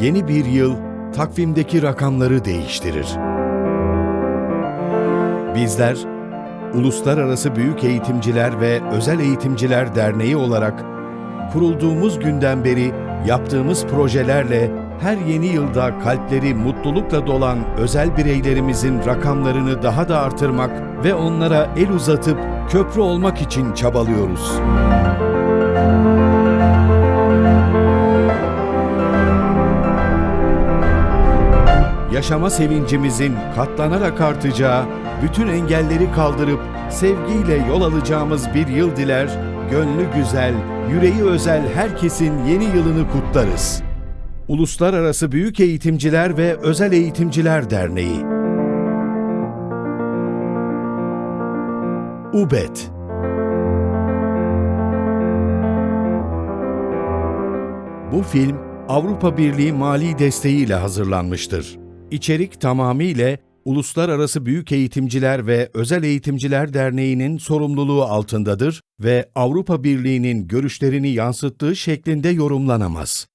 yeni bir yıl takvimdeki rakamları değiştirir. Bizler, Uluslararası Büyük Eğitimciler ve Özel Eğitimciler Derneği olarak kurulduğumuz günden beri yaptığımız projelerle her yeni yılda kalpleri mutlulukla dolan özel bireylerimizin rakamlarını daha da artırmak ve onlara el uzatıp köprü olmak için çabalıyoruz. Yaşama sevincimizin katlanarak artacağı, bütün engelleri kaldırıp sevgiyle yol alacağımız bir yıl diler, gönlü güzel, yüreği özel herkesin yeni yılını kutlarız. Uluslararası Büyük Eğitimciler ve Özel Eğitimciler Derneği UBET Bu film Avrupa Birliği mali desteğiyle hazırlanmıştır. İçerik tamamıyla Uluslararası Büyük Eğitimciler ve Özel Eğitimciler Derneği'nin sorumluluğu altındadır ve Avrupa Birliği'nin görüşlerini yansıttığı şeklinde yorumlanamaz.